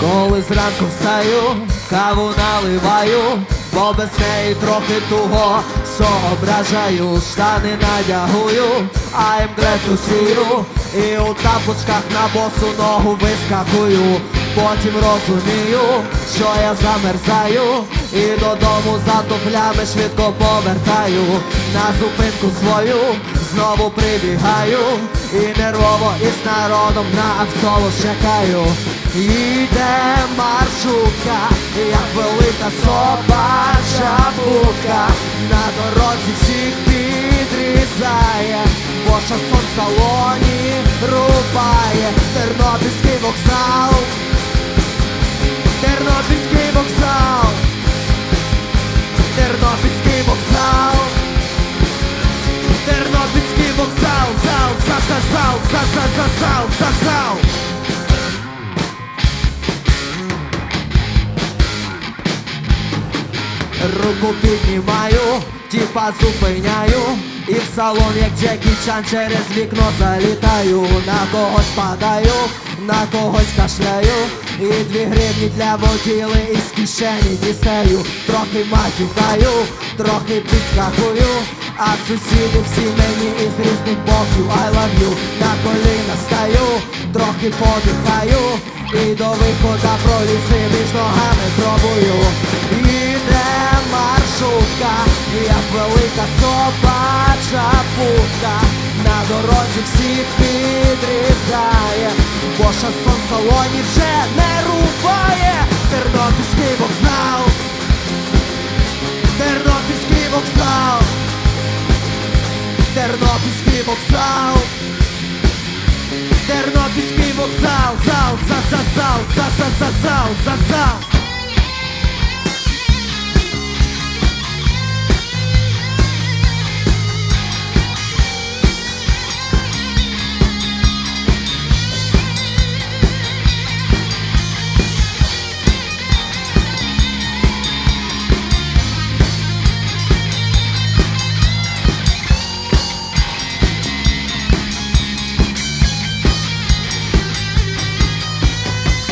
Коли зранку встаю, каву наливаю, бо без неї трохи туго соображаю, штани надягую, а імдрету сію, і у тапочках на босу ногу вискакую. Потім розумію, що я замерзаю, і додому за туфлями швидко повертаю. На зупинку свою знову прибігаю, і нервово із народом на автобус чекаю. Іде маршрутка, як велика собача будка, на дорозі всіх підрізає, бо шансон в салоні рубає, Тернопільський вокзал. Руку піднімаю, тіпа зупиняю, і в салон, як Джекі Чан, через вікно залітаю, на когось падаю, на когось кашляю, і дві гривні для воділи із кишені дістаю, трохи матюкаю, трохи підскакую, а сусіди всі мені із різних боків. I love you, на коліна стаю, трохи подихаю, і до вихода пролізти між ногами пробую. Маршрутка, як велика собача будка На дорозі всіх підрізає, бо шансон в салоні вже не рубає. Тернопільський вокзал, Тернопільський вокзал, Тернопільський вокзал, Тернопільський вокзал, зал, за, за, зал, за, за, за, зал, за, зал.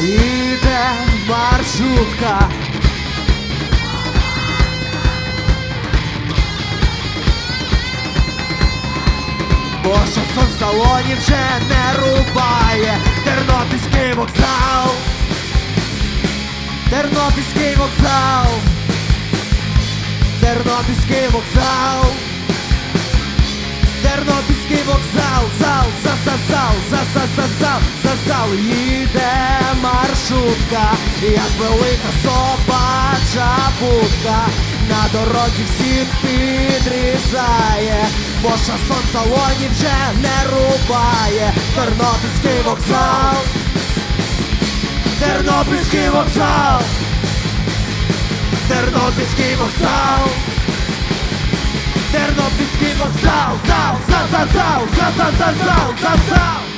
Іде маршрутка. Бо шансон в салоні вже не рубає. Тернопільський вокзал. Тернопільський вокзал. Тернопільський вокзал. Тернопільський вокзал, зал, за, за, зал, за, за, за, зал, за, зал Маршрутка, як велика собача будка На дорозі всіх підрізає, бо шансон в салоні вже не рубає. Тернопільський вокзал. Тернопільський вокзал. Тернопільський вокзал. Тернопільський вокзал, зал, за, за, зал, за, за, за, зал, за, зал.